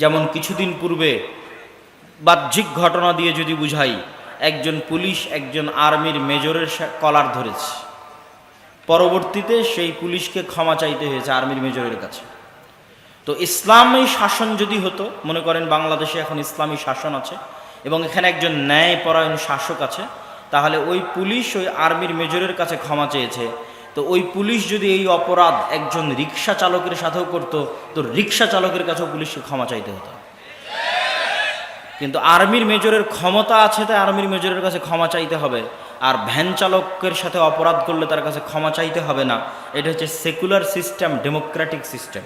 যেমন কিছুদিন পূর্বে বাহ্যিক ঘটনা দিয়ে যদি বুঝাই, একজন পুলিশ একজন আর্মির মেজরের কলার ধরেছে। পরবর্তীতে সেই পুলিশকে ক্ষমা চাইতে হয়েছে আর্মির মেজরের কাছে। তো ইসলামী শাসন যদি হতো, মনে করেন বাংলাদেশে এখন ইসলামী শাসন আছে এবং এখানে একজন ন্যায়পরায়ণ শাসক আছে, তাহলে ওই পুলিশ ওই আর্মির মেজরের কাছে ক্ষমা চেয়েছে। তো ওই পুলিশ যদি এই অপরাধ একজন রিক্সা চালকের সাথেও করতো, তো রিক্সা চালকের কাছেও পুলিশকে ক্ষমা চাইতে হতো। কিন্তু আর্মির মেজরের ক্ষমতা আছে তাই আর্মির মেজরের কাছে ক্ষমা চাইতে হবে। আর ভ্যান চালকের সাথে অপরাধ করলে তার কাছে ক্ষমা চাইতে হবে না। এটা হচ্ছে সেকুলার সিস্টেম, ডেমোক্রেটিক সিস্টেম।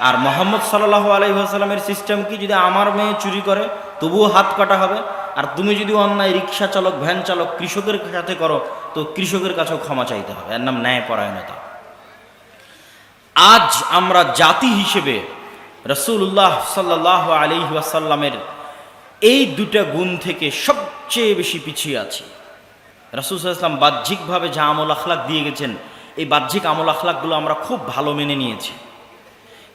আর মোহাম্মদ সাল্লাহ আলহিহাস্লামের সিস্টেম কি? যদি আমার মেয়ে চুরি করে, তবুও হাত কাটা হবে। আর তুমি যদি অন্যায় রিক্সা চালক, ভ্যান চালক, কৃষকের সাথে করো, তো কৃষকের কাছেও ক্ষমা চাইতে হবে। এর নাম ন্যায়পরায়ণতা। আজ আমরা জাতি হিসেবে রসুল্লাহ সাল্লাহ আলি ওয়াসাল্লামের এই দুটা গুণ থেকে সবচেয়ে বেশি পিছিয়ে আছি। রাসুল ইসলাম বাহ্যিকভাবে যা আমল আখলাক দিয়ে গেছেন, এই বাহ্যিক আমল আখলাকগুলো আমরা খুব ভালো মেনে নিয়েছি।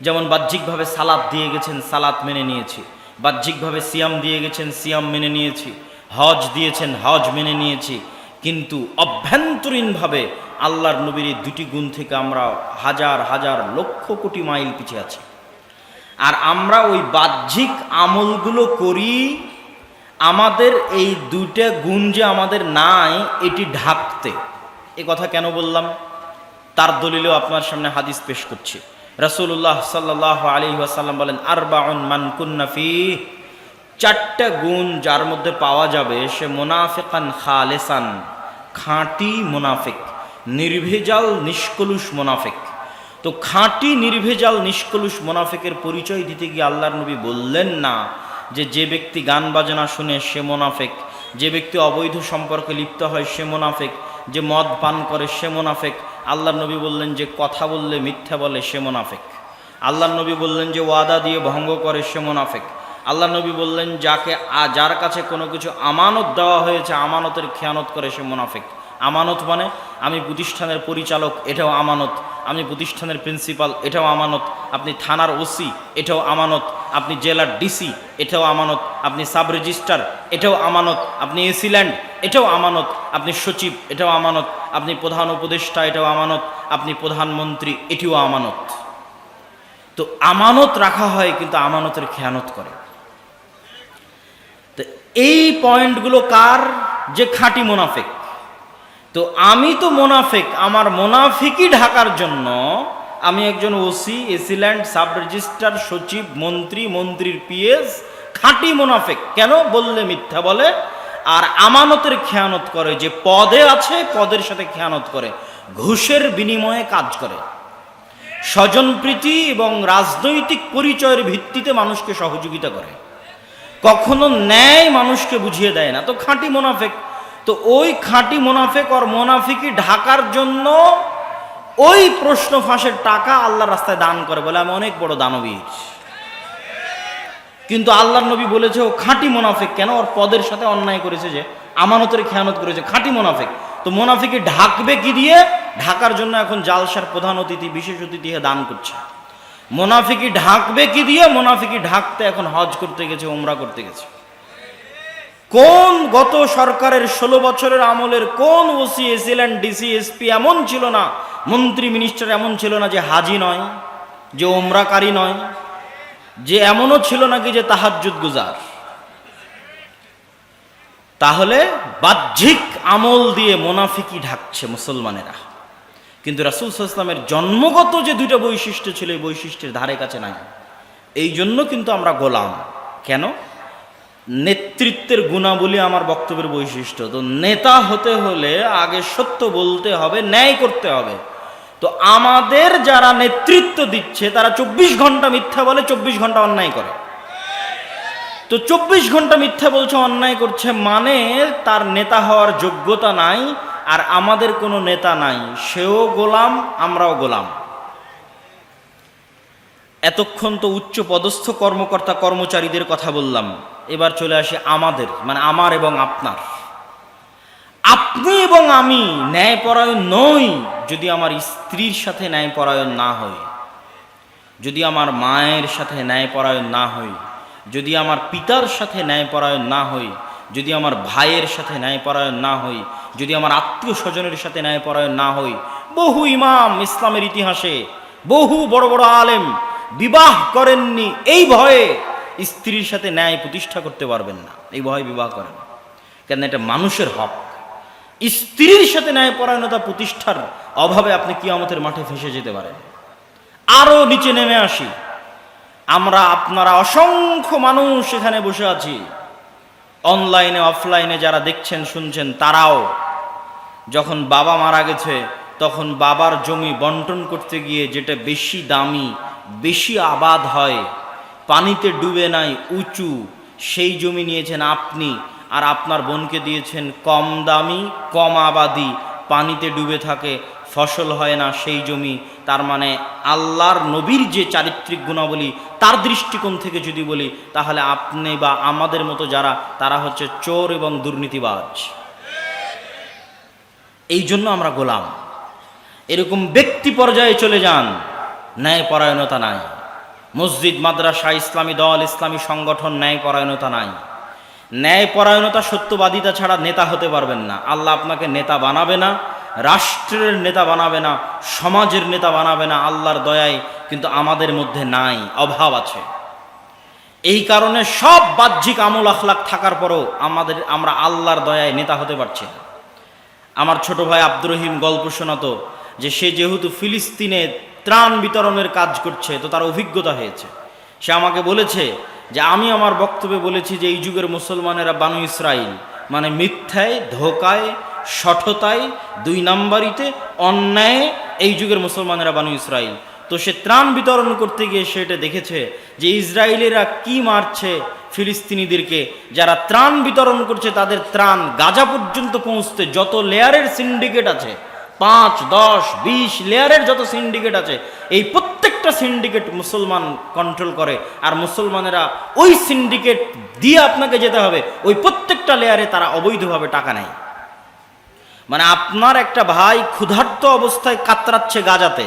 যেমন বাহ্যিকভাবে সালাদ দিয়ে গেছেন, সালাদ মেনে নিয়েছি। বাহ্যিকভাবে সিয়াম দিয়ে গেছেন, সিয়াম মেনে নিয়েছি। হজ দিয়েছেন, হজ মেনে নিয়েছি। কিন্তু অভ্যন্তরীণভাবে আল্লাহর নবীর এই দুটি গুণ থেকে আমরা হাজার হাজার লক্ষ কোটি মাইল পিছিয়ে আছি। আর আমরা ওই বাহ্যিক আমলগুলো করি, আমাদের এই দুইটা গুণ যে আমাদের নাই, এটি ঢাকতে। এ কথা কেন বললাম? তার দলিলেও আপনার সামনে হাদিস পেশ করছি। রসুল্লাহ সাল্লাহ আলী আসাল্লাম বলেন, আরবাউন মান কুন্নাফি চারটা গুণ যার মধ্যে পাওয়া যাবে সে মোনাফেকান খালেসান, খাঁটি মোনাফেক, নির্ভেজাল নিষ্কলুষ মোনাফেক। তো খাঁটি, নির্ভেজাল, নিষ্কলুষ মোনাফেকের পরিচয় দিতে গিয়ে আল্লাহর নবী বললেন না যে যে ব্যক্তি গান বাজনা শুনে সে মোনাফেক, যে ব্যক্তি অবৈধ সম্পর্কে লিপ্ত হয় সে মোনাফেক, যে মদ পান করে সে মোনাফেক আল্লাহর নবী বললেন যে, কথা বললে মিথ্যা বলে সে মোনাফেক। আল্লাহর নবী বললেন যে, ওয়াদা দিয়ে ভঙ্গ করে সে মোনাফেক। আল্লাহ নবী বললেন, যাকে যার কাছে কোনো কিছু আমানত দেওয়া হয়েছে, আমানতের খেয়ানত করে সে মোনাফেক। আমানত মানে আমি প্রতিষ্ঠানের পরিচালক, এটাও আমানত। আমি প্রতিষ্ঠানের প্রিন্সিপাল, এটাও আমানত। আপনি থানার ওসি, এটাও আমানত। আপনি জেলার ডিসি এটাও আমানত, আপনি সাব রেজিস্ট্রার এটাও আমানত, আপনি এসিল্যান্ড এটাও আমানত, আপনি সচিব, এটাও আমানত, আপনি প্রধান উপদেষ্টা, এটাও আমানত, আপনি প্রধানমন্ত্রী, এটিও আমানত। তো আমানত রাখা হয় কিন্তু আমানতের খেয়ানত করে। তো এই পয়েন্টগুলো কার? যে খাঁটি মোনাফেক। তো আমি তো মোনাফেক, আমার মোনাফিকই ঢাকার জন্য আমি একজন ওসি এসিল্যান্ড সাব রেজিস্ট্রার সচিব মন্ত্রী, মন্ত্রীর পিএস খাঁটি মোনাফেক। কেন? বললে মিথ্যা বলে। আর আমানতের খেয়ানত করে, যে পদে আছে, পদের সাথে খেয়ানত করে। ঘুষের বিনিময়ে কাজ করে। স্বজনপ্রীতি এবং রাজনৈতিক পরিচয়ের ভিত্তিতে মানুষকে সহযোগিতা করে। কখনো ন্যায় মানুষকে বুঝিয়ে দেয় না। তো খাঁটি মোনাফেক। তো ওই খাঁটি মোনাফেক আর মোনাফিকি ঢাকার জন্য ওই প্রশ্ন ফাঁসের টাকা আল্লাহর রাস্তায় দান করে বলে, আমি অনেক বড় দানবীর। কিন্তু আল্লাহর নবী বলেছে, ও খাঁটি মোনাফেক কেন? ওর পদের সাথে অন্যায় করেছে যে, আমানতের খেয়ানত করেছে। খাঁটি মোনাফেক। তো মোনাফিকে ঢাকবে কি দিয়ে? ঢাকার জন্য এখন জালসার প্রধান অতিথি, বিশেষ অতিথি দান করছে। মোনাফিকি ঢাকবে কি দিয়ে? মোনাফিকি ঢাকতে এখন হজ করতে গেছে ওমরা করতে গেছে। কোন গত সরকারের ষোলো বছরের আমলের কোন ওসি এসিলেন ডিসি, এসপি এমন ছিল না মন্ত্রী মিনিস্টার এমন ছিল না যে হাজি নয়, যে ওমরাকারী নয়, যে এমনও ছিল নাকি যে তাহাজ্জুদ গুজার। তাহলে বাহ্যিক আমল দিয়ে মোনাফিকি ঢাকছে মুসলমানেরা। কিন্তু রাসুল ইসলামের জন্মগত যে দুটো বৈশিষ্ট্য ছিল, এই বৈশিষ্ট্যের ধারে কাছে নাই। এই জন্য কিন্তু আমরা গোলাম। কেন? নেতৃত্বের গুণাবলী আমার বক্তব্যের বৈশিষ্ট্য। তো নেতা হতে হলে আগে সত্য বলতে হবে, ন্যায় করতে হবে। তো আমাদের যারা নেতৃত্ব দিচ্ছে, তারা চব্বিশ ঘণ্টা মিথ্যা বলে চব্বিশ ঘণ্টা অন্যায় করে। তো চব্বিশ ঘণ্টা মিথ্যা বলছে, অন্যায় করছে মানে তার নেতা হওয়ার যোগ্যতা নাই, আর আমাদের কোনো নেতা নাই। সেও গোলাম, আমরাও গোলাম। এতক্ষণ তো উচ্চ পদস্থ কর্মকর্তা কর্মচারীদের কথা বললাম। এবার চলে আসি আমাদের মানে আমার এবং আপনার। আপনি এবং আমি ন্যায়পরায়ণ নই যদি আমার স্ত্রীর সাথে ন্যায়পরায়ণ না হই যদি আমার মায়ের সাথে ন্যায়পরায়ণ না হই যদি আমার পিতার সাথে ন্যায়পরায়ণ না হই যদি আমার ভাইয়ের সাথে ন্যায়পরায়ণ না হই যদি আমার আত্মীয় স্বজনের সাথে ন্যায়পরায়ণ না হই বহু ইমাম ইসলামের ইতিহাসে বহু বড় বড় আলেম বিবাহ করেননি। এই ভয়ে স্ত্রীর সাথে ন্যায় প্রতিষ্ঠা করতে পারবেন না। এই ভয়ে বিবাহ করেন কেন এটা মানুষের হক। স্ত্রীর সাথে ন্যায়পরায়ণতা প্রতিষ্ঠার অভাবে আপনি কিয়ামতের মাঠে ফেসে যেতে পারেন। আরও নিচে নেমে আসি। আমরা আপনারা অসংখ্য মানুষ এখানে বসে আছি। অনলাইনে, অফলাইনে যারা দেখছেন, শুনছেন, তারাও যখন বাবা মারা গেছে, তখন বাবার জমি বন্টন করতে গিয়ে যেটা বেশি দামি, বেশি আবাদ হয়, পানিতে ডুবে নাই, উঁচু, সেই জমি নিয়েছেন আপনি আর আপনার বোনকে দিয়েছেন কম দামি, কম আবাদি, পানিতে ডুবে থাকে, ফসল হয় না সেই জমি। তার মানে আল্লাহর নবীর যে চারিত্রিক গুণাবলী, তার দৃষ্টিকোণ থেকে যদি বলি, তাহলে আপনি বা আমাদের মতো যারা, তারা হচ্ছে চোর এবং দুর্নীতিবাজ। এই জন্য আমরা গোলাম। এরকম ব্যক্তি পর্যায়ে চলে যান, ন্যায়পরায়ণতা নাই। মসজিদ, মাদ্রাসা, ইসলামী দল, ইসলামী সংগঠন, ন্যায়পরায়ণতা নাই। ন্যায়পরায়ণতা, সত্যবাদিতা ছাড়া নেতা হতে পারবেন না। আল্লাহ আপনাকে নেতা বানাবে না, রাষ্ট্রের নেতা বানাবে না, সমাজের নেতা বানাবে না, আল্লাহর দয়ায় কিন্তু আমাদের মধ্যে নাই, অভাব আছে। এই কারণে সব বাহ্যিক আমল আখলাক থাকার পরও আমাদের, আমরা আল্লাহর দয়ায় নেতা হতে পারছি না। আমার ছোট ভাই আব্দুর রহিম গল্প শোনাতো যে সে যেহেতু ফিলিস্তিনে ত্রাণ বিতরণের কাজ করছে, তো তার অভিজ্ঞতা হয়েছে। সে আমাকে বলেছে যে আমি আমার বক্তব্যে বলেছি যে এই যুগের মুসলমানেরা বানু ইসরাইল মানে মিথ্যায়, ধোকায়, সঠতায়, দুই নাম্বারিতে অন্যায় এই যুগের মুসলমানেরা বানু ইসরাইল। তো সে ত্রাণ বিতরণ করতে গিয়ে সেটা দেখেছে যে ইসরায়েলেরা কি মারছে ফিলিস্তিনিদেরকে, যারা ত্রাণ বিতরণ করছে তাদের ত্রাণ গাজা পর্যন্ত পৌঁছতে যত লেয়ারের সিন্ডিকেট আছে, পাঁচ, দশ, বিশ লেয়ারের যত সিন্ডিকেট আছে, এই প্রত্যেকটা সিন্ডিকেট মুসলমান কন্ট্রোল করে, আর মুসলমানেরা ওই সিন্ডিকেট দিয়ে আপনাকে যেতে হবে। ওই প্রত্যেকটা লেয়ারে তারা অবৈধভাবে টাকা নেয়। মানে আপনার একটা ভাই ক্ষুধার্ত অবস্থায় কাতরাচ্ছে গাজাতে,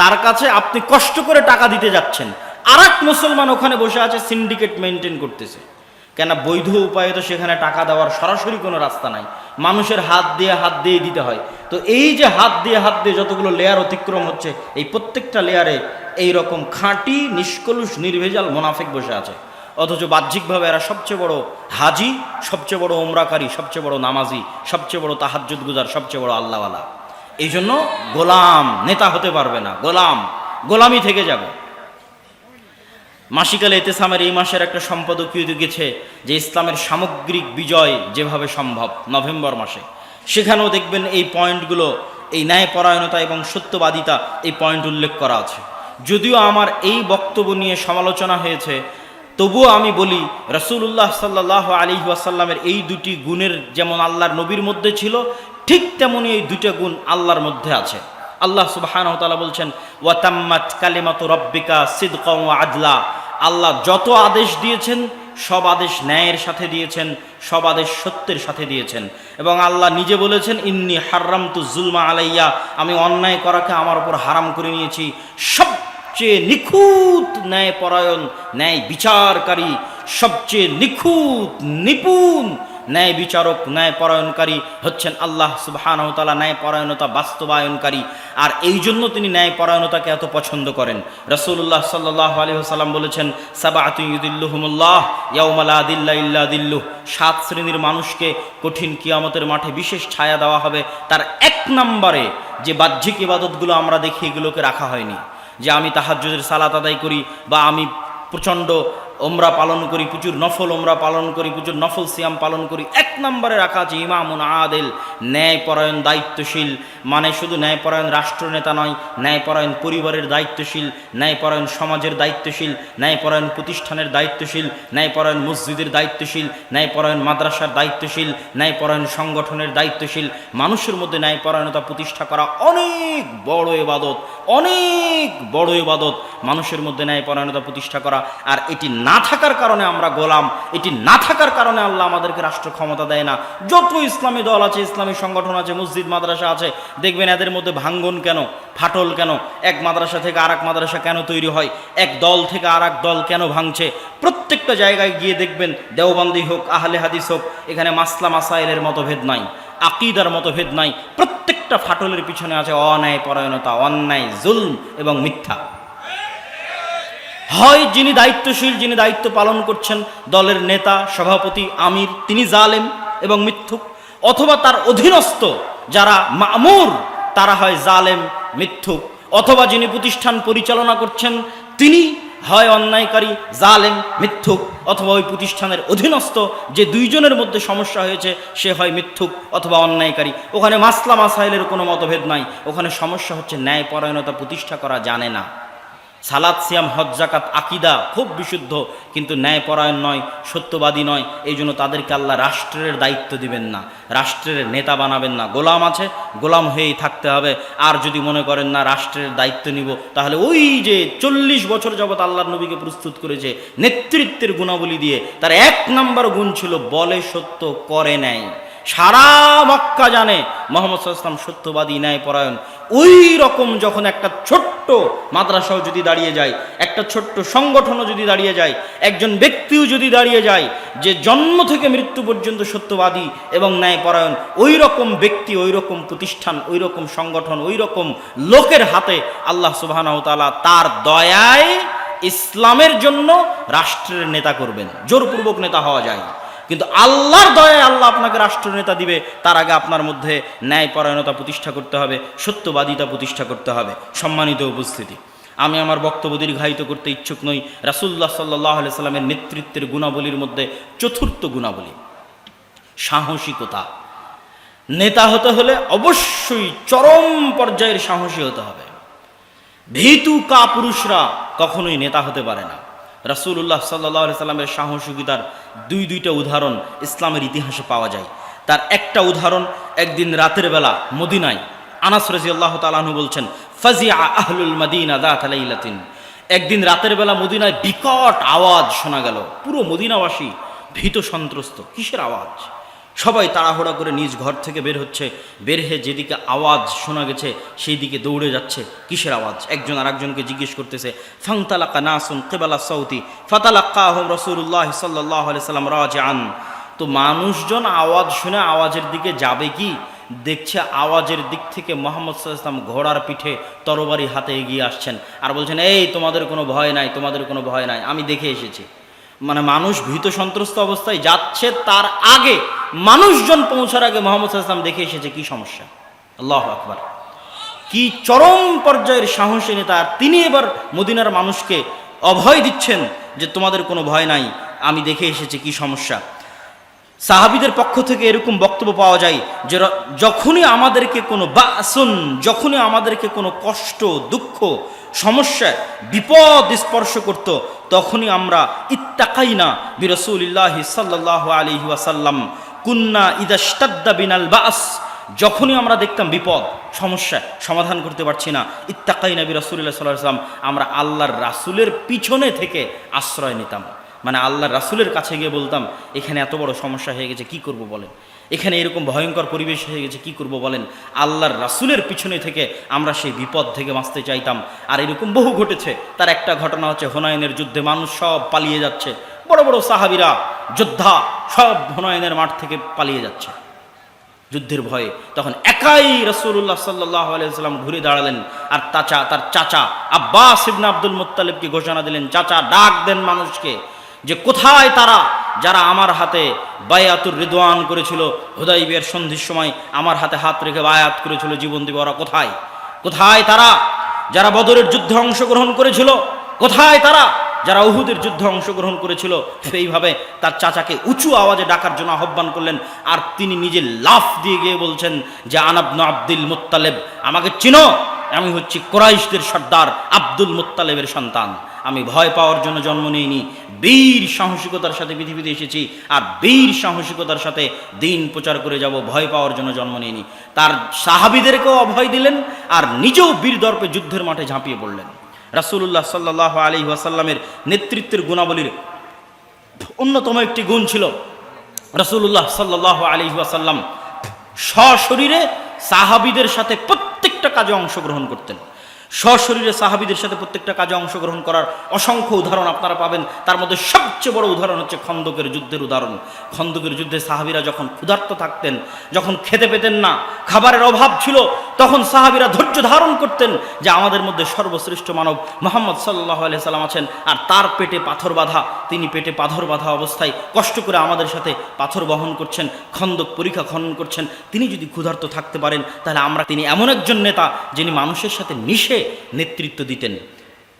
তার কাছে আপনি কষ্ট করে টাকা দিতে যাচ্ছেন। আর মুসলমান ওখানে বসে আছে সিন্ডিকেট মেনটেন করতেছে। কেন বৈধ উপায়ে তো সেখানে টাকা দেওয়ার সরাসরি কোনো রাস্তা নাই। মানুষের হাত দিয়ে হাত দিয়ে দিতে হয়। তো এই যে হাত দিয়ে হাত দিয়ে যতগুলো লেয়ার অতিক্রম হচ্ছে, এই প্রত্যেকটা লেয়ারে এই রকম খাঁটি, নিষ্কলুষ, নির্ভেজাল মোনাফেক বসে আছে। অথচ বাহ্যিকভাবে এরা সবচেয়ে বড় হাজি, সবচেয়ে বড় ওমরাকারী সবচেয়ে বড় নামাজি, সবচেয়ে বড় তাহাজ্জুদ গুজার, সবচেয়ে বড় আল্লাহওয়ালা। এই জন্য গোলাম নেতা হতে পারবে না। গোলাম, গোলামি থেকে যাবে। মাসিকালে এতেসামের এই মাসের একটা সম্পাদকীয় গেছে যে ইসলামের সামগ্রিক বিজয় যেভাবে সম্ভব নভেম্বর মাসে। সেখানেও দেখবেন এই পয়েন্টগুলো, এই ন্যায়পরায়ণতা এবং সত্যবাদিতা এই পয়েন্ট উল্লেখ করা আছে। যদিও আমার এই বক্তব্য নিয়ে সমালোচনা হয়েছে, তবুও আমি বলি রসুল্লাহ সাল্লাহ আলী ওয়াসাল্লামের এই দুটি গুণের যেমন আল্লাহর নবীর মধ্যে ছিল, ঠিক তেমনই এই দুটা গুণ আল্লাহর মধ্যে আছে। আল্লাহ তাআলা বলছেন রব্বিকা আদলা। আল্লাহ যত আদেশ দিয়েছেন, সব আদেশ ন্যায়ের সাথে দিয়েছেন, সব আদেশ সত্যের সাথে দিয়েছেন। এবং আল্লাহ নিজে বলেছেন, ইন্নি হার্রাম তু জুলমা আলাইয়া, আমি অন্যায় করাকে আমার উপর হারাম করে নিয়েছি। সবচেয়ে নিখুঁত ন্যায় পরায়ণ ন্যায় বিচারকারী, সবচেয়ে নিখুঁত, নিপুণ ন্যায় বিচারক, ন্যায় পরায়ণকারী হচ্ছেন আল্লাহ সুবাহানহ তালা ন্যায় পরায়ণতা বাস্তবায়নকারী। আর এই জন্য তিনি ন্যায় পরায়ণতাকে এত পছন্দ করেন। রসুল্লাহ সাল্লাহ আলহিহাসাল্লাম বলেছেন সাবাতুদ্দিল্লুহমুল্লাহ ইয়াউমালা দিল্লা ইল্লা দিল্লুহ। সাত শ্রেণির মানুষকে কঠিন কিয়ামতের মাঠে বিশেষ ছায়া দেওয়া হবে। তার এক নম্বরে যে বাহ্যিক ইবাদতগুলো আমরা দেখি, এগুলোকে রাখা হয়নি। যে আমি তাহাজ্জুদের সালাত আদায় করি বা আমি প্রচণ্ড ওমরা পালন করি, প্রচুর নফল ওমরা পালন করি, প্রচুর নফল সিয়াম পালন করি। এক নম্বরে রাখা আছে ইমামুন আদেল, ন্যায়পরায়ণ দায়িত্বশীল। মানে শুধু ন্যায়পরায়ণ রাষ্ট্রনেতা নয়, ন্যায়পরায়ণ পরিবারের দায়িত্বশীল, ন্যায়পরায়ণ সমাজের দায়িত্বশীল, ন্যায়পরায়ণ প্রতিষ্ঠানের দায়িত্বশীল, ন্যায়পরায়ণ মসজিদের দায়িত্বশীল, ন্যায়পরায়ণ মাদ্রাসার দায়িত্বশীল, ন্যায়পরায়ণ সংগঠনের দায়িত্বশীল। মানুষের মধ্যে ন্যায়পরায়ণতা প্রতিষ্ঠা করা অনেক বড় এবাদত। অনেক বড় ইবাদত মানুষের মধ্যে ন্যায় পরায়ণতা প্রতিষ্ঠা করা। আর এটি না থাকার কারণে আমরা গোলাম, এটি না থাকার কারণে আল্লাহ আমাদেরকে রাষ্ট্র ক্ষমতা দেয় না। যত ইসলামী দল আছে, ইসলামী সংগঠন আছে, মসজিদ, মাদ্রাসা আছে, দেখবেন এদের মধ্যে ভাঙ্গন কেন, ফাটল কেন, এক মাদ্রাসা থেকে আর মাদ্রাসা কেন তৈরি হয়, এক দল থেকে আর দল কেন ভাঙছে? প্রত্যেকটা জায়গায় গিয়ে দেখবেন, দেওবান্দি হোক, আহলে হাদিস হোক, এখানে মাসলা মাসাইলের মতভেদ নাই। আকিদার মতভেদ নাই। প্রত্যেকটা ফাটলের পিছনে আছে অন্যায়, পরায়ণতা, অন্যায়, জুলম এবং মিথ্যা। হয় যিনি দায়িত্বশীল, যিনি দায়িত্ব পালন করছেন, দলের নেতা, সভাপতি, আমির, তিনি জালেম এবং মিথ্যুক, অথবা তার অধীনস্থ যারা মামুর, তারা হয় জালেম, মিথ্যুক, অথবা যিনি প্রতিষ্ঠান পরিচালনা করছেন, তিনি হয় অন্যায়কারী, জালেম, মিথ্যুক অথবা ওই প্রতিষ্ঠানের অধীনস্থ যে দুইজনের মধ্যে সমস্যা হয়েছে, সে হয় মিথ্যুক অথবা অন্যায়কারী। ওখানে মাসলা মাসাইলের কোনো মতভেদ নাই। ওখানে সমস্যা হচ্ছে ন্যায়পরায়ণতা প্রতিষ্ঠা করা জানে না। সালাদ সিয়াম, হজ জাকাত আকিদা খুব বিশুদ্ধ, কিন্তু ন্যায়পরায়ণ নয়, সত্যবাদী নয়। এই জন্য তাদেরকে আল্লাহ রাষ্ট্রের দায়িত্ব দিবেন না, রাষ্ট্রের নেতা বানাবেন না। গোলাম আছে, গোলাম হয়েই থাকতে হবে। আর যদি মনে করেন না, রাষ্ট্রের দায়িত্ব নিব, তাহলে ওই যে চল্লিশ বছর যাবৎ আল্লাহর নবীকে প্রস্তুত করেছে, নেতৃত্বের গুণাবলী দিয়ে, তার এক নম্বর গুণ ছিল, বলে সত্য করে নেয়। সারা মক্কা জানে, মোহাম্মদ সাল্লাম সত্যবাদী ন্যায় পরায়ণ ওই রকম যখন একটা ছোট্ট মাদ্রাসাও যদি দাঁড়িয়ে যায়, একটা ছোট্ট সংগঠনও যদি দাঁড়িয়ে যায়, একজন ব্যক্তিও যদি দাঁড়িয়ে যায়, যে জন্ম থেকে মৃত্যু পর্যন্ত সত্যবাদী এবং ন্যায় পরায়ণ ওই রকম ব্যক্তি ওই রকম প্রতিষ্ঠান ওই রকম সংগঠন ওই রকম লোকের হাতে আল্লাহ সুবাহানাহতালা তার দয়ায় ইসলামের জন্য রাষ্ট্রের নেতা করবেন। জোরপূর্বক নেতা হওয়া যায়। কিন্তু আল্লাহর দয়ায় আল্লাহ আপনাকে রাষ্ট্রনেতা দিবে, তার আগে আপনার মধ্যে ন্যায়পরায়ণতা প্রতিষ্ঠা করতে হবে, সত্যবাদিতা প্রতিষ্ঠা করতে হবে। সম্মানিত উপস্থিতি, আমি আমার বক্তব্য দীর্ঘায়িত করতে ইচ্ছুক নই। রাসুল্লাহ সাল্লাহ সাল্লামের নেতৃত্বের গুণাবলীর মধ্যে চতুর্থ গুণাবলী, সাহসিকতা। নেতা হতে হলে অবশ্যই চরম পর্যায়ের সাহসী হতে হবে। ভীতু কা পুরুষরা কখনোই নেতা হতে পারে না। রাসুল্লাহ সাল্লাহ সাল্লামের সাহসিকতার দুই দুইটা উদাহরণ ইসলামের ইতিহাসে পাওয়া যায়। তার একটা উদাহরণ একদিন রাতের বেলা মদিনায় আনাস রাজি আল্লাহ তালাহু বলছেন ফাজিয়া আহলুল মদিনা দাত আলাইলাতিন একদিন রাতের বেলা মদিনায় বিকট আওয়াজ শোনা গেল। পুরো মদিনাবাসী ভীত সন্ত্রস্ত। কিসের আওয়াজ? সবাই তাড়াহুড়া করে নিজ ঘর থেকে বের হচ্ছে। বের হয়ে যেদিকে আওয়াজ শোনা গেছে সেই দিকে দৌড়ে যাচ্ছে। কিসের আওয়াজ? একজন আরেকজনকে জিজ্ঞেস করতেছে ফাংতালাকা নাসুন কেবালা সৌতি ফাতালাক্কা আহম রসুল্লাহ সাল্লাহ সাল্লাম রাজ আন তো মানুষজন আওয়াজ শুনে আওয়াজের দিকে যাবে কি? দেখছে আওয়াজের দিক থেকে মোহাম্মদ সাল্লাম ঘোড়ার পিঠে তরবারি হাতে এগিয়ে আসছেন। আর বলছেন, এই তোমাদের কোনো ভয় নাই, তোমাদের কোনো ভয় নাই, আমি দেখে এসেছি। মানে মানুষ ভীত সন্ত্রস্ত অবস্থায় যাচ্ছে তার আগে মানুষজন পৌঁছার আগে মোহাম্মদ সাল্লাম দেখে এসেছে কি সমস্যা। আল্লাহ আকবার। কি চরম পর্যায়ের সাহসী নেতা তিনি এবার মদিনার মানুষকে অভয় দিচ্ছেন যে তোমাদের কোনো ভয় নাই, আমি দেখে এসেছি কি সমস্যা। সাহাবিদের পক্ষ থেকে এরকম বক্তব্য পাওয়া যায় যে যখনই আমাদেরকে কোনো বাসুন, যখনই আমাদেরকে কোনো কষ্ট, দুঃখ, সমস্যা, বিপদ স্পর্শ করত, তখনই আমরা ইত্তাকাই না বিরসুল্লাহ সাল্লাহ আলী ওয়াসাল্লাম, কুন্না ইদাস্তাদ্দা বিনাল বাস, যখনই আমরা দেখতাম বিপদ, সমস্যা সমাধান করতে পারছি না ইত্তাকাই নবী রসুল্লাহ সাল্লাহ সাল্লাম আমরা আল্লাহর রাসুলের পিছনে থেকে আশ্রয় নিতাম। মানে আল্লাহর রাসুলের কাছে গিয়ে বলতাম, এখানে এত বড় সমস্যা হয়ে গেছে, কি করব বলেন? এখানে এরকম ভয়ঙ্কর পরিবেশ হয়ে গেছে, কি করব বলেন? আল্লাহর রাসুলের পিছনে থেকে আমরা সেই বিপদ থেকে বাঁচতে চাইতাম। আর এরকম বহু ঘটেছে। তার একটা ঘটনা হচ্ছে, হোনায়নের যুদ্ধে মানুষ সব পালিয়ে যাচ্ছে। বড় বড় সাহাবিরা, যোদ্ধা সব হোনায়নের মাঠ থেকে পালিয়ে যাচ্ছে। যুদ্ধের ভয়ে তখন একাই রসুল্লাহ সাল্লাহ আলাইসাল্লাম ঘুরে দাঁড়ালেন। আর তাচা, তার চাচা আব্বাস ইবনা আব্দুল মুত্তালিবকে ঘোষণা দিলেন, চাচা, ডাক দেন মানুষকে। যে কোথায় তারা? যারা আমার হাতে বায়াতুর রিদওয়ান করেছিল, হুদাইবের সন্ধির সময় আমার হাতে হাত রেখে বায়াত করেছিল জীবন দিবে, ওরা কোথায়? কোথায় তারা? যারা বদরের যুদ্ধে অংশগ্রহণ করেছিল, কোথায় তারা? যারা উহুদের যুদ্ধে অংশগ্রহণ করেছিল, সেইভাবে তার চাচাকে উঁচু আওয়াজে ডাকার জন্য আহ্বান করলেন। আর তিনি নিজে লাফ দিয়ে গিয়ে বলছেন যে আনাবন আব্দুল মুত্তালেব, আমাকে চিনো, আমি হচ্ছি কোরাইশদের সর্দার আব্দুল মুত্তালেবের সন্তান। আমি ভয় পাওয়ার জন্য জন্ম নিইনি। বীর সাহসিকতার সাথে পৃথিবীতে এসেছি আর বীর সাহসিকতার সাথে দিন প্রচার করে যাব, ভয় পাওয়ার জন্য জন্ম নিইনি। তার সাহাবিদেরকেও অভয় দিলেন আর নিজেও বীর দর্পে যুদ্ধের মাঠে ঝাঁপিয়ে পড়লেন। রাসূলুল্লাহ সাল্লাহ আলী ওয়াসাল্লামের নেতৃত্বের গুণাবলীর অন্যতম একটি গুণ ছিল রসুল্লাহ সাল্লাহ আলী ওয়াসাল্লাম সশরীরে সাহাবিদের সাথে প্রত্যেকটা কাজে অংশগ্রহণ করতেন। সশরীরে সাহাবিদের সাথে প্রত্যেকটা কাজে অংশগ্রহণ করার অসংখ্য উদাহরণ আপনারা পাবেন। তার মধ্যে সবচেয়ে বড় উদাহরণ হচ্ছে খন্দকের যুদ্ধের উদাহরণ। খন্দকের যুদ্ধে সাহাবিরা যখন ক্ষুধার্ত থাকতেন, যখন খেতে পেতেন না, খাবারের অভাব ছিল, তখন সাহাবিরা ধৈর্য ধারণ করতেন যে আমাদের মধ্যে সর্বশ্রেষ্ঠ মানব মোহাম্মদ সাল্লাহ আলিয়া সাল্লাম আছেন আর তার পেটে পাথর বাঁধা, তিনি পেটে পাথর বাঁধা অবস্থায় কষ্ট করে আমাদের সাথে পাথর বহন করছেন, খন্দক পরীক্ষা খনন করছেন। তিনি যদি ক্ষুধার্ত থাকতে পারেন, তাহলে আমরা, তিনি এমন একজন নেতা, যিনি মানুষের সাথে মিশে নেতৃত্ব দিতেন।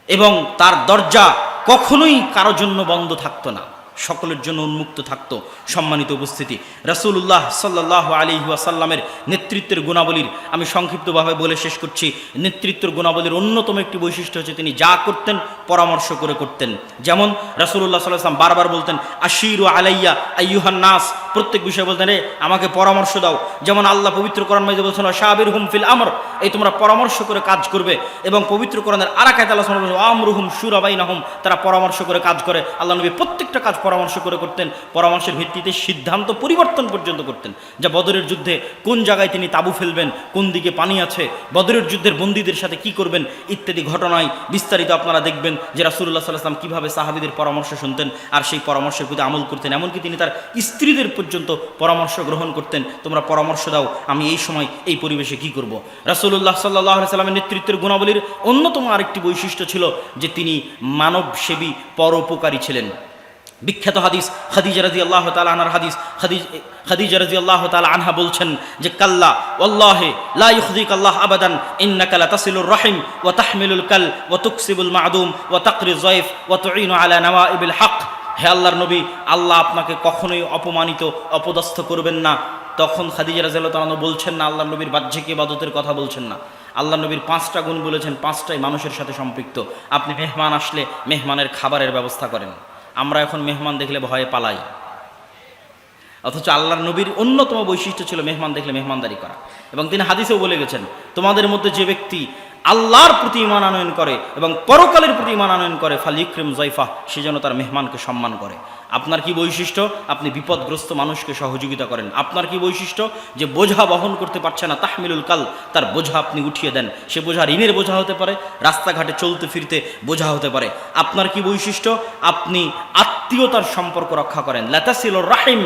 এবং তার দরজা কখনোই কারও জন্য বন্ধ থাকতো না। সকলের জন্য উন্মুক্ত থাকতো সম্মানিত উপস্থিতি। রাসূলুল্লাহ সাল্লাহ আলী ওয়াসাল্লামের নেতৃত্বের গুণাবলীর আমি সংক্ষিপ্তভাবে বলে শেষ করছি। নেতৃত্বের গুণাবলীর অন্যতম একটি বৈশিষ্ট্য হচ্ছে তিনি যা করতেন, পরামর্শ করে করতেন। যেমন রাসূলুল্লাহ সাল্লাহ সাল্লাম বারবার বলতেন, আশিরু আলাইয়া প্রত্যেক বিষয়ে বলতেন রে আমাকে পরামর্শ দাও। যেমন আল্লাহ পবিত্র কোরআন মাইজে বলছেন শাহাবির হুম ফিল আমর এই তোমরা পরামর্শ করে কাজ করবে এবং পবিত্র কোরআনের আর এক আল্লাহ আমরুহুম সুরাবাই নাহম তারা পরামর্শ করে কাজ করে। আল্লাহ নবী প্রত্যেকটা কাজ পরামর্শ করে করতেন, পরামর্শের ভিত্তিতে সিদ্ধান্ত পরিবর্তন পর্যন্ত করতেন। যা বদরের যুদ্ধে কোন জায়গায় তিনি তাবু ফেলবেন, কোন দিকে পানি আছে, বদরের যুদ্ধের বন্দীদের সাথে কি করবেন, ইত্যাদি ঘটনায় বিস্তারিত আপনারা দেখবেন যে রাসুল্লাহ সাল্লাম কীভাবে সাহাবিদের পরামর্শ শুনতেন, আর সেই পরামর্শের প্রতি আমল করতেন। এমনকি তিনি তার স্ত্রীদের পর্যন্ত পরামর্শ গ্রহণ করতেন, তোমরা পরামর্শ দাও, আমি এই সময় এই পরিবেশে কি করব। রাসুল্লাহ সাল্লাহ সাল্লামের নেতৃত্বের গুণাবলীর অন্যতম আরেকটি বৈশিষ্ট্য ছিল যে তিনি মানবসেবী পরোপকারী ছিলেন। বিখ্যাত হাদিস, খাদিজা রাজি আল্লাহ তালা আনার হাদিস, খাদিজ, খাদিজা রাজি আল্লাহ তালা আনহা বলছেন যে, কাল্লা ওল্লাহে লা ইউখদিক আল্লাহ আবাদান, ইন্নাকা লা তাসিলুর রহিম, ওয়া তাহমিলুল কাল, ওয়া তুকসিবুল মাদুম, ওয়া তাকরি জয়ফ ওয়া তুইনু আলা নওয়াইবিল হক। হে আল্লাহর নবী, আল্লাহ আপনাকে কখনোই অপমানিত, অপদস্থ করবেন না। তখন খাদিজা রাজিয়াল্লাহ বলছেন, না আল্লাহ নবীর বাহ্যিক ইবাদতের কথা বলছেন না। আল্লাহ নবীর পাঁচটা গুণ বলেছেন, পাঁচটাই মানুষের সাথে সম্পৃক্ত। আপনি মেহমান আসলে মেহমানের খাবারের ব্যবস্থা করেন। আমরা এখন মেহমান দেখলে ভয়ে পালাই। অথচ আল্লাহর নবীর অন্যতম বৈশিষ্ট্য ছিল মেহমান দেখলে মেহমানদারি করা। এবং তিনি হাদিসেও বলে গেছেন, তোমাদের মধ্যে যে ব্যক্তি আল্লাহর প্রতি ইমান আনয়ন করে এবং পরকালের প্রতি ইমান আনয়ন করে ফালিক্রিম জয়ফা সে যেন তার মেহমানকে সম্মান করে। আপনার কি বৈশিষ্ট্য? আপনি বিপদগ্রস্ত মানুষকে সহযোগিতা করেন। আপনার কি বৈশিষ্ট্য? যে বোঝা বহন করতে পারছে না, তাহমিলুল কাল, তার বোঝা আপনি উঠিয়ে দেন। সে বোঝা ঋণের বোঝা হতে পারে, রাস্তাঘাটে চলতে ফিরতে বোঝা হতে পারে। আপনার কি বৈশিষ্ট্য? আপনি আত্মীয়তার সম্পর্ক রক্ষা করেন। লাতাসিল রাহিম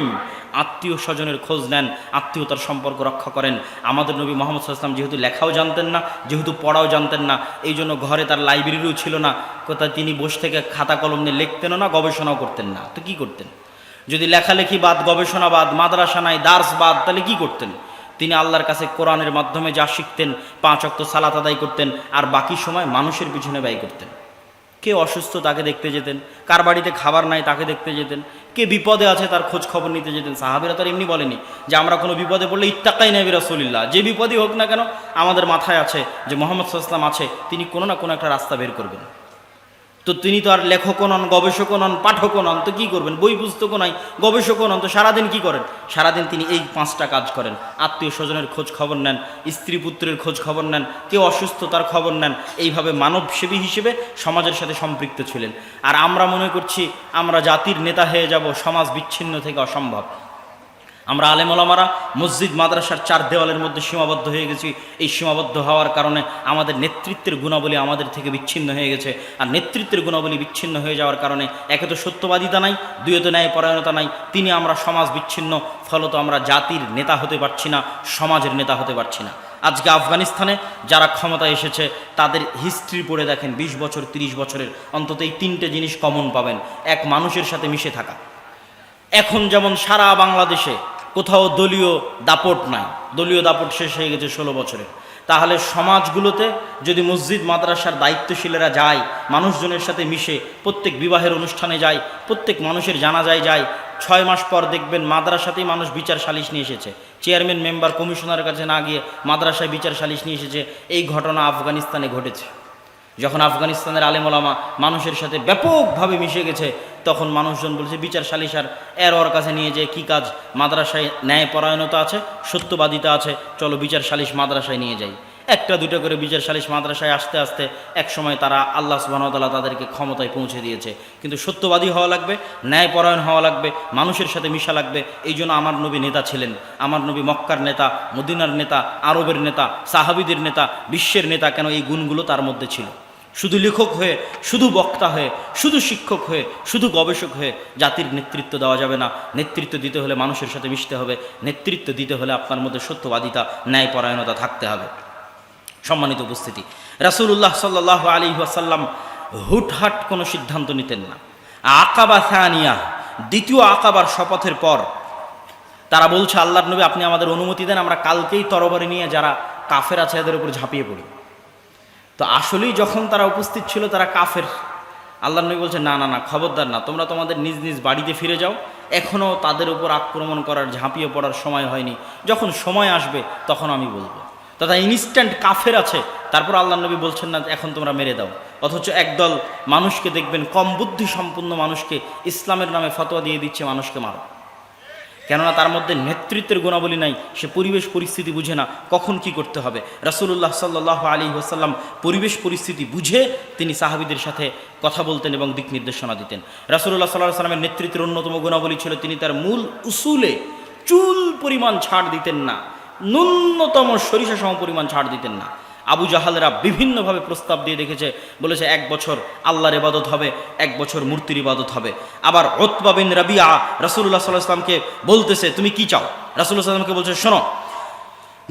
আত্মীয় স্বজনের খোঁজ নেন আত্মীয়তার সম্পর্ক রক্ষা করেন। আমাদের নবী মোহাম্মদ সাল্লাম যেহেতু লেখাও জানতেন না, যেহেতু পড়াও জানতেন না, এই জন্য ঘরে তার লাইব্রেরিও ছিল না। কোথায় তিনি বসে থেকে খাতা কলম নিয়ে লিখতেনও না, গবেষণাও করতেন না। তো কী করতেন? যদি লেখালেখি বাদ, গবেষণা বাদ, মাদ্রাসা নাই, দার্স বাদ, তাহলে কী করতেন? তিনি আল্লাহর কাছে কোরআনের মাধ্যমে যা শিখতেন, পাঁচ অক্ত সালাত আদায় করতেন, আর বাকি সময় মানুষের পিছনে ব্যয় করতেন। কে অসুস্থ তাকে দেখতে যেতেন? কার বাড়িতে খাবার নাই তাকে দেখতে যেতেন? কে বিপদে আছে তার খোঁজ খবর নিতে যেতেন? সাহাবিরা তার এমনি বলেনি যে আমরা কোনো বিপদে পড়লে ইত্তাকাই নেবি রসুলিল্লাহ। যে বিপদই হোক না কেন, আমাদের মাথায় আছে যে মোহাম্মদ সাল্লাম আছে, তিনি কোনো না কোনো একটা রাস্তা বের করবেন। তো তিনি তো আর লেখকও নন, গবেষকও নন, পাঠকও নন, তো কী করবেন? বই পুস্তকও নাই, গবেষকও নন, তো সারাদিন কি করেন? সারাদিন তিনি এই পাঁচটা কাজ করেন। আত্মীয় স্বজনের খোঁজ খবর নেন, স্ত্রী পুত্রের খোঁজ খবর নেন, কেউ অসুস্থ তার খবর নেন। এইভাবে মানবসেবী হিসেবে সমাজের সাথে সম্পৃক্ত ছিলেন। আর আমরা মনে করছি, আমরা জাতির নেতা হয়ে যাব, সমাজ বিচ্ছিন্ন থেকে অসম্ভব। আমরা আলেমলামারা মসজিদ, মাদ্রাসার চার দেওয়ালের মধ্যে সীমাবদ্ধ হয়ে গেছি। এই সীমাবদ্ধ হওয়ার কারণে আমাদের নেতৃত্বের গুণাবলী আমাদের থেকে বিচ্ছিন্ন হয়ে গেছে। আর নেতৃত্বের গুণাবলী বিচ্ছিন্ন হয়ে যাওয়ার কারণে একে তো সত্যবাদিতা নাই দুইয়ত ন্যায় পরায়ণতা নাই, তিনি আমরা সমাজ বিচ্ছিন্ন, ফলত আমরা জাতির নেতা হতে পারছি না, সমাজের নেতা হতে পারছি না। আজকে আফগানিস্তানে যারা ক্ষমতায় এসেছে, তাদের হিস্ট্রি পড়ে দেখেন ২০ বছর ৩০ বছরের অন্তত এই তিনটে জিনিস কমন পাবেন। এক মানুষের সাথে মিশে থাকা। এখন যেমন সারা বাংলাদেশে কোথাও দলীয় দাপট নাই। দলীয় দাপট শেষ হয়ে গেছে ষোলো বছরে। তাহলে সমাজগুলোতে যদি মসজিদ, মাদ্রাসার দায়িত্বশীলেরা যায়, মানুষজনের সাথে মিশে, প্রত্যেক বিবাহের অনুষ্ঠানে যায়, প্রত্যেক মানুষের জানাজায় যায়, ছয় মাস পর দেখবেন মাদ্রাসাতেই মানুষ বিচার সালিশ নিয়ে এসেছে। চেয়ারম্যান, মেম্বার, কমিশনারের কাছে না গিয়ে মাদ্রাসায় বিচার সালিশ নিয়ে এসেছে। এই ঘটনা আফগানিস্তানে ঘটেছে। যখন আফগানিস্তানের আলেমোলামা মানুষের সাথে ব্যাপকভাবে মিশে গেছে, তখন মানুষজন বলছে, বিচার সালিসার এর ওর কাছে নিয়ে যে কি কাজ? মাদ্রাসায় ন্যায় পরায়ণতা আছে, সত্যবাদিতা আছে, চলো বিচার সালিশ মাদ্রাসায় নিয়ে যাই। একটা, দুটো করে বিচার সালিশ মাদ্রাসায় আসতে আসতে এক সময় তারা আল্লাহ সুবাহতাল্লাহ তাদেরকে ক্ষমতায় পৌঁছে দিয়েছে। কিন্তু সত্যবাদী হওয়া লাগবে, ন্যায়পরায়ণ হওয়া লাগবে, মানুষের সাথে মিশা লাগবে। এই জন্য আমার নবী নেতা ছিলেন। আমার নবী মক্কার নেতা, মদিনার নেতা, আরবের নেতা, সাহাবিদের নেতা, বিশ্বের নেতা কেন এই গুণগুলো তার মধ্যে ছিল? শুধু লেখক হয়ে, শুধু বক্তা হয়ে, শুধু শিক্ষক হয়ে, শুধু গবেষক হয়ে জাতির নেতৃত্ব দেওয়া যাবে না। নেতৃত্ব দিতে হলে মানুষের সাথে মিশতে হবে। নেতৃত্ব দিতে হলে আপনার মধ্যে সত্যবাদিতা, ন্যায়পরায়ণতা থাকতে হবে। সম্মানিত উপস্থিতি। রাসুল্লাহ সাল্লাহ আলী ওয়াসাল্লাম হুটহাট কোনো সিদ্ধান্ত নিতেন না। আকাবা সানিয়া, দ্বিতীয় আকাবার শপথের পর তারা বলছে, আল্লাহর নবী, আপনি আমাদের অনুমতি দেন, আমরা কালকেই তরবারি নিয়ে যারা কাফের আছে, এদের উপর ঝাঁপিয়ে পড়ি। তো আসলেই যখন তারা উপস্থিত ছিল, তারা কাফের। আল্লাহ নবী বলছে, না না না, খবরদার না, তোমরা তোমাদের নিজ নিজ বাড়িতে ফিরে যাও। এখনও তাদের উপর আক্রমণ করার, ঝাঁপিয়ে পড়ার সময় হয়নি। যখন সময় আসবে, তখন আমি বলব। তথা ইনস্ট্যান্ট কাফের আছে। তারপর আল্লাহ নবী বলছেন, না, এখন তোমরা মেরে দাও। অথচ একদল মানুষকে দেখবেন, কম বুদ্ধি সম্পন্ন মানুষকে ইসলামের নামে ফতোয়া দিয়ে দিচ্ছে মানুষকে মারো। কেননা তার মধ্যে নেতৃত্বের গুণাবলী নাই, সে পরিবেশ পরিস্থিতি বুঝে না, কখন কি করতে হবে? রাসুল্লাহ সাল্লাহ আলী ওসাল্লাম পরিবেশ পরিস্থিতি বুঝে তিনি সাহাবিদের সাথে কথা বলতেন এবং দিক নির্দেশনা দিতেন। রাসুল্লাহ সাল্লাহ সাল্লামের নেতৃত্বের অন্যতম গুণাবলী ছিল, তিনি তার মূল উসুলে চুল পরিমাণ ছাড় দিতেন না। ন্যূনতম সরিষা সম পরিমাণ ছাড় দিতেন না। আবু জাহালেরা বিভিন্নভাবে প্রস্তাব দিয়ে দেখেছে, বলেছে, এক বছর আল্লাহর ইবাদত হবে, এক বছর মূর্তির ইবাদত হবে। আবার ওতবা বিন রাবিয়া রাসুল্লাহ সাল্লাহ আসলামকে বলতেছে, তুমি কি চাও? রাসুল্লাহ সাল্লামকে বলছে, শোনো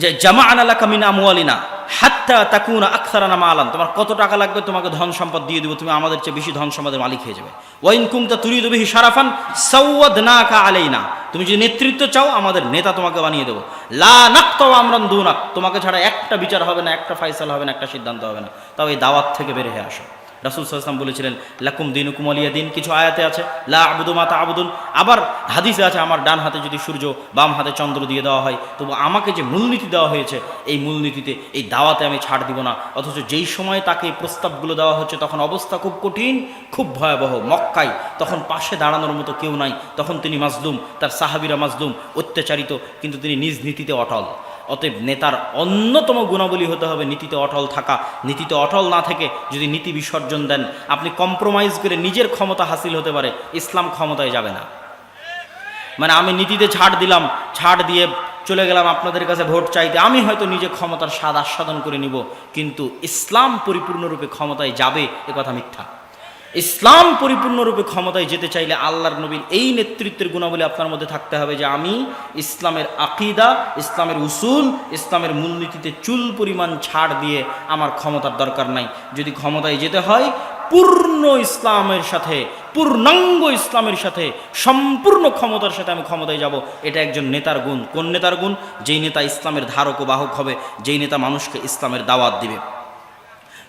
যে জামা আনালা কামিনা মুয়ালিনা হাত্তা তাকুনা আখতারানা মালান। তোমার কত টাকা লাগবে তোমাকে ধন সম্পদ দিয়ে দেবো, তুমি আমাদের চেয়ে বেশি ধন সম্পদের মালিক হয়ে যাবে। ওয়াইন কুমতা তুরি দেবি সারাফান সৌদ না কা আলাইনা। তুমি যদি নেতৃত্ব চাও, আমাদের নেতা তোমাকে বানিয়ে দেবো। লা নাক্তাও আমরান দুনাক। তোমাকে ছাড়া একটা বিচার হবে না, একটা ফাইসাল হবে না, একটা সিদ্ধান্ত হবে না। তবে এই দাওয়াত থেকে বের হয়ে আসো। রাসুল সাল্লাম বলেছিলেন, লাকুম দিন কুমলিয়া দিন কিছু আয়াতে আছে, লা আবুদু মাতা আবুদুন আবার হাদিসে আছে, আমার ডান হাতে যদি সূর্য, বাম হাতে চন্দ্র দিয়ে দেওয়া হয়, তবু আমাকে যে মূলনীতি দেওয়া হয়েছে, এই মূলনীতিতে, এই দাওয়াতে আমি ছাড় দিব না, অথচ যেই সময় তাকে এই প্রস্তাবগুলো দেওয়া হচ্ছে, তখন অবস্থা খুব কঠিন, খুব ভয়াবহ, মক্কায়, তখন পাশে দাঁড়ানোর মতো কেউ নাই, তখন তিনি মাজলুম, তার সাহাবিরা মাজলুম, অত্যাচারিত, কিন্তু তিনি নিজ নীতিতে অটল। অতএব নেতার অন্যতম গুণাবলী হতে হবে নীতিতে অটল থাকা। নীতিতে অটল না থেকে যদি নীতি বিসর্জন দেন, আপনি কম্প্রোমাইজ করে নিজের ক্ষমতা হাসিল হতে পারে, ইসলাম ক্ষমতায় যাবে না। মানে আমি নীতিতে ছাড় দিলাম, ছাড় দিয়ে চলে গেলাম আপনাদের কাছে ভোট চাইতে, আমি হয়তো নিজে ক্ষমতার স্বাদ আস্বাদন করে নিব, কিন্তু ইসলাম পরিপূর্ণরূপে ক্ষমতায় যাবে, এ কথা মিথ্যা। ইসলাম পরিপূর্ণরূপে ক্ষমতায় যেতে চাইলে আল্লাহর নবীর এই নেতৃত্বের গুণাবলী আপনার মধ্যে থাকতে হবে যে আমি ইসলামের আকিদা, ইসলামের উসুল, ইসলামের মূলনীতিতে চুল পরিমাণ ছাড় দিয়ে আমার ক্ষমতার দরকার নাই। যদি ক্ষমতায় যেতে হয়, পূর্ণ ইসলামের সাথে, পূর্ণাঙ্গ ইসলামের সাথে, সম্পূর্ণ ক্ষমতার সাথে আমি ক্ষমতায় যাব। এটা একজন নেতার গুণ। কোন নেতার গুণ? যেই নেতা ইসলামের ধারক ও বাহক হবে, যেই নেতা মানুষকে ইসলামের দাওয়াত দিবে।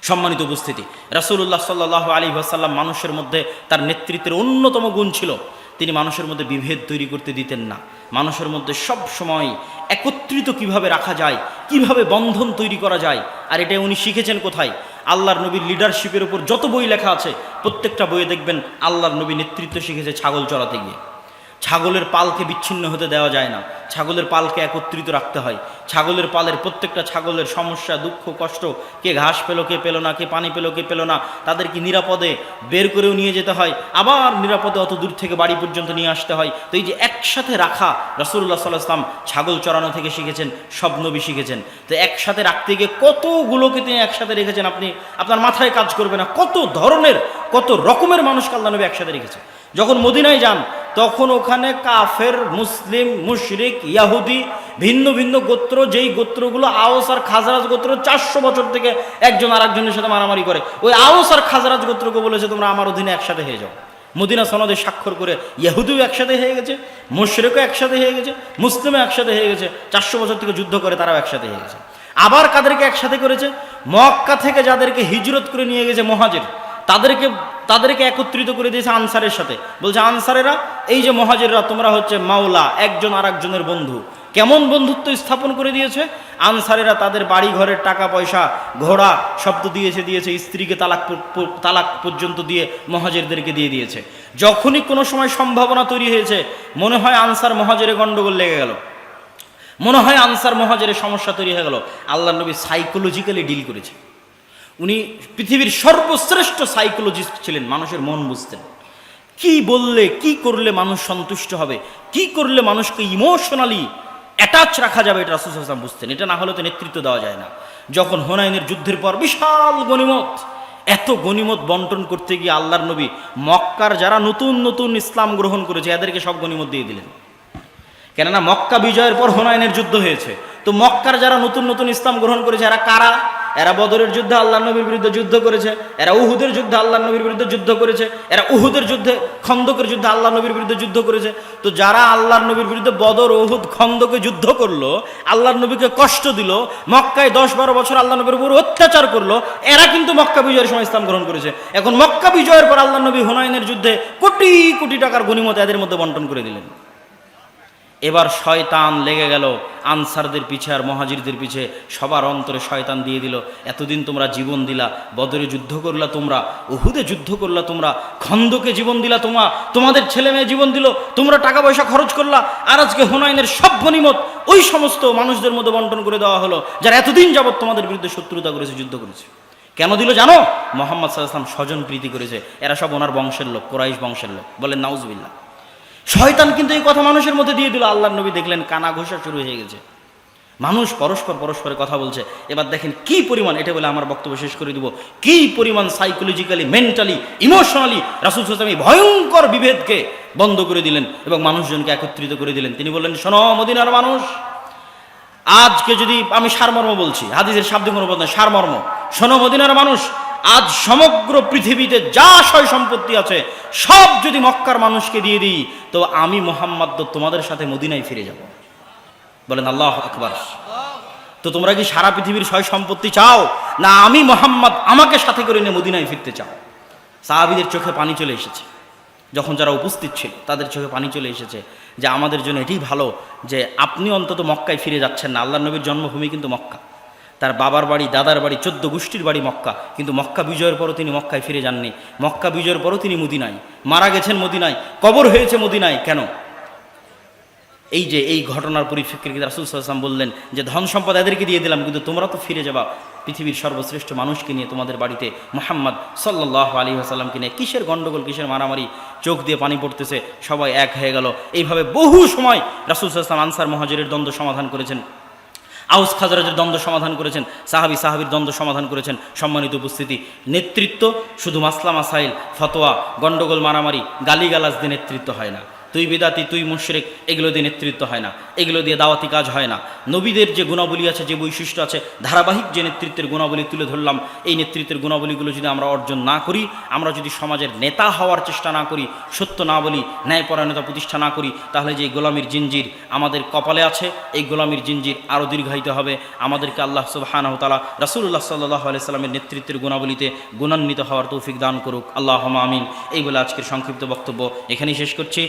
সম্মানিত উপস্থিতি। রাসুল্লাহ সাল্লাহ আলী আসাল্লাম মানুষের মধ্যে তার নেতৃত্বের অন্যতম গুণ ছিল। তিনি মানুষের মধ্যে বিভেদ তৈরি করতে দিতেন না। মানুষের মধ্যে সব সময় একত্রিত কীভাবে রাখা যায়, কীভাবে বন্ধন তৈরি করা যায়, আর এটা উনি শিখেছেন কোথায়? আল্লাহর নবীর লিডারশিপের উপর যত বই লেখা আছে, প্রত্যেকটা বইয়ে দেখবেন আল্লাহর নবী নেতৃত্ব শিখেছে ছাগল চড়াতে গিয়ে। ছাগলের পালকে বিচ্ছিন্ন হতে দেওয়া যায় না। ছাগলের পালকে একত্রিত রাখতে হয়। ছাগলের পালের প্রত্যেকটা ছাগলের সমস্যা, দুঃখ, কষ্ট, কে ঘাস পেল, কে পেল না, কে পানি পেল, কে পেল না, তাদেরকে নিরাপদে বের করেও নিয়ে যেতে হয়। আবার নিরাপদে অত দূর থেকে বাড়ি পর্যন্ত নিয়ে আসতে হয়। তো এই যে একসাথে রাখা রসুল্লাহ সাল্লাহ আসলাম ছাগল চড়ানো থেকে শিখেছেন, সব নবী শিখেছেন। তো একসাথে রাখতে গিয়ে কতগুলোকে তিনি একসাথে রেখেছেন আপনি? আপনার মাথায় কাজ করবে না। কত ধরনের, কত রকমের মানুষকে আল্লাহ নবী একসাথে রেখেছে। যখন মদিনায় যান তখন ওখানে কাফের, মুসলিম, মুশরিক, ইয়াহুদি, ভিন্ন ভিন্ন গোত্র, যেই গোত্রগুলো আওস আর খাজরাজ গোত্র চারশো বছর থেকে একজন আর একজনের সাথে মারামারি করে। ওই আওস আর খাজরাজ গোত্রকে বলেছে, তোমরা আমার অধীনে একসাথে হয়ে যাও। মদিনা সনদে স্বাক্ষর করে ইহুদিও একসাথে হয়ে গেছে, মুশরেকও একসাথে হয়ে গেছে, মুসলিমও একসাথে হয়ে গেছে, চারশো বছর থেকে যুদ্ধ করে তারাও একসাথে হয়ে গেছে। আবার কাদেরকে একসাথে করেছে? মক্কা থেকে যাদেরকে হিজরত করে নিয়ে গেছে মহাজের। তাদেরকে তাদেরকে একত্রিত করে দিয়েছে আনসারের সাথে। বলছে, আনসারেরা, এই যে মহাজেররা, তোমরা হচ্ছে মাওলা, একজন আর একজনের বন্ধু। কেমন বন্ধুত্ব স্থাপন করে দিয়েছে? আনসারেরা তাদের বাড়ি, ঘরের টাকা, পয়সা, ঘোড়া শব্দ দিয়েছে দিয়েছে। স্ত্রীকে তালাক তালাক পর্যন্ত দিয়ে মহাজেরদেরকে দিয়ে দিয়েছে। যখনই কোনো সময় সম্ভাবনা তৈরি হয়েছে, মনে হয় আনসার মহাজেরে গণ্ডগোল লেগে গেল। মনে হয় আনসার মহাজের সমস্যা তৈরি হয়ে গেল। আল্লাহ নবী সাইকোলজিক্যালি ডিল করেছে। উনি পৃথিবীর সর্বশ্রেষ্ঠ সাইকোলজিস্ট ছিলেন, মানুষের মন বুঝতেন। কি বললে, কি করলে মানুষ সন্তুষ্ট হবে? কি করলে মানুষকে ইমোশনালি অ্যাটাচ রাখা যাবে এটা রাসুল হাসান বুঝতেন। এটা না হলে তো নেতৃত্ব দেওয়া যায় না। যখন হোনাইনের যুদ্ধের পর বিশাল গণিমত, এত গণিমত বন্টন করতে গিয়ে আল্লাহর নবী মক্কার যারা নতুন নতুন ইসলাম গ্রহণ করেছে, এদেরকে সব গণিমত দিয়ে দিলেন। কেননা মক্কা বিজয়ের পর হোনাইনের যুদ্ধ হয়েছে। তো মক্কার যারা নতুন নতুন ইসলাম গ্রহণ করেছে, এরা কারা? এরা বদরের যুদ্ধে আল্লাহ নবীর বিরুদ্ধে যুদ্ধ করেছে, এরা উহুদের যুদ্ধে আল্লাহ নবীর বিরুদ্ধে যুদ্ধ করেছে, এরা উহুদের যুদ্ধে খন্দকের যুদ্ধে আল্লাহ নবীর বিরুদ্ধে যুদ্ধ করেছে। তো যারা আল্লাহর নবীর বিরুদ্ধে বদর উহুদ খন্দকে যুদ্ধ করল আল্লাহর নবীকে কষ্ট দিল, মক্কায় দশ বারো বছর আল্লাহ নবীর উপর অত্যাচার করল, এরা কিন্তু মক্কা বিজয়ের সময় ইসলাম গ্রহণ করেছে। এখন মক্কা বিজয়ের পর আল্লাহ নবী হুনাইনের যুদ্ধে কোটি কোটি টাকার গণিমত এদের মধ্যে বন্টন করে দিলেন। এবার শয়তান লেগে গেল আনসারদের পিছে আর মহাজিরদের পিছে। সবার অন্তরে শয়তান দিয়ে দিল, এতদিন তোমরা জীবন দিলা, বদরে যুদ্ধ করলা তোমরা, উহুদে যুদ্ধ করলা তোমরা, খন্দকে জীবন দিলা তোমরা তোমাদের ছেলে মেয়ে জীবন দিল, তোমরা টাকা পয়সা খরচ করলা, আর আজকে হুনাইনের সব গনিমত ওই সমস্ত মানুষদের মধ্যে বন্টন করে দেওয়া হলো, যারা এতদিন যাবৎ তোমাদের বিরুদ্ধে শত্রুতা করেছে, যুদ্ধ করেছে। কেন দিল জানো? মোহাম্মদ সাল্লাম স্বজন প্রীতি করেছে, এরা সব ওনার বংশের লোক, কোরাইশ বংশের লোক। বলেন নাউজবিল্লা শয়তান কিন্তু এই কথা মানুষের মধ্যে দিয়ে দিল। আল্লাহ নবী দেখলেন কানা ঘোষা শুরু হয়ে গেছে। মানুষ পরস্পর পরস্পরে কথা বলছে। এবার দেখেন কি পরিমাণ, এটা বলে আমার বক্তব্য শেষ করে দিব। কি পরিমাণ সাইকোলজিক্যালি মেন্টালি ইমোশনালি রাসুল সাল্লাম ভয়ঙ্কর বিভেদকে বন্ধ করে দিলেন এবং মানুষজনকে একত্রিত করে দিলেন। তিনি বললেন, শোনো মদিনার মানুষ, আজকে যদি আমি সারমর্ম বলছি, হাদিসের শাব্দিক অনুবাদ সারমর্ম। শোনো মদিনার মানুষ আজ সমগ্র পৃথিবীতে যা সয় সম্পত্তি আছে, সব যদি মক্কার মানুষকে দিয়ে দিই, তো আমি মোহাম্মদ তো তোমাদের সাথে মদিনায় ফিরে যাব। বলেন, আল্লাহ আকবার। তো তোমরা কি সারা পৃথিবীর সয় সম্পত্তি চাও? না, আমি মোহাম্মদ আমাকে সাথে করে নিয়ে মদিনায় ফিরতে চাও। সাহাবিদের চোখে পানি চলে এসেছে। যখন যারা উপস্থিত ছিল, তাদের চোখে পানি চলে এসেছে যে আমাদের জন্য এটাই ভালো যে আপনি অন্তত মক্কায় ফিরে যাচ্ছেন না। আল্লাহ নবীর জন্মভূমি কিন্তু মক্কা। তার বাবার বাড়ি, দাদার বাড়ি, চোদ্দ গোষ্ঠীর বাড়ি মক্কা। কিন্তু মক্কা বিজয়ের পরও তিনি মক্কায় ফিরে যাননি। মক্কা বিজয়ের পরও তিনি মদিনায়। মারা গেছেন মদিনায়। কবর হয়েছে মদিনায়। কেন? এই যে, এই ঘটনার পরিপ্রেক্ষিতে রাসুল সাল্লাম বললেন যে, ধন সম্পদ এদেরকে দিয়ে দিলাম, কিন্তু তোমরা তো ফিরে যাবা। পৃথিবীর সর্বশ্রেষ্ঠ মানুষকে নিয়ে তোমাদের বাড়িতে মোহাম্মদ সাল্লাহ আলী আসাল্লামকে নিয়ে কিসের গণ্ডগোল কিসের মারামারি, চোখ দিয়ে পানি পড়তেছে, সবাই এক হয়ে গেল। এইভাবে বহু সময় রাসুল সাল্লাম আনসার মহাজরের দ্বন্দ্ব সমাধান করেছেন। আউস খাজরাজের দ্বন্দ্ব সমাধান করেছেন, সাহাবি সাহাবির দ্বন্দ্ব সমাধান করেছেন সম্মানিত উপস্থিতি। নেতৃত্ব শুধু মাসলা মাসাইল, ফতোয়া গণ্ডগোল মারামারি, গালিগালাজ দিয়ে নেতৃত্ব হয় না। তুই বিদাতি, তুই মুশরেক, এগুলো দিয়ে নেতৃত্ব হয় না। এগুলো দিয়ে দাওয়াতি কাজ হয় না। নবীদের যে গুণাবলী আছে, যে বৈশিষ্ট্য আছে, ধারাবাহিক যে নেতৃত্বের গুণাবলী তুলে ধরলাম, এই নেতৃত্বের গুণাবলীগুলো যদি আমরা অর্জন না করি, আমরা যদি সমাজের নেতা হওয়ার চেষ্টা না করি, সত্য না বলি, ন্যায়পরায়ণতা প্রতিষ্ঠা না করি, তাহলে যে গোলামির জিঞ্জির আমাদের কপালে আছে, এই গোলামির জিঞ্জির আরও দীর্ঘায়িত হবে। আমাদেরকে আল্লাহ সুবাহানাহ তালা রাসুল্লাহ সাল্লাহ আলাইস্লামের নেতৃত্বের গুণাবলীতে গুণান্বিত হওয়ার তৌফিক দান করুক। আল্লাহ আমিন। এই বলে আজকের সংক্ষিপ্ত বক্তব্য এখানেই শেষ করছি।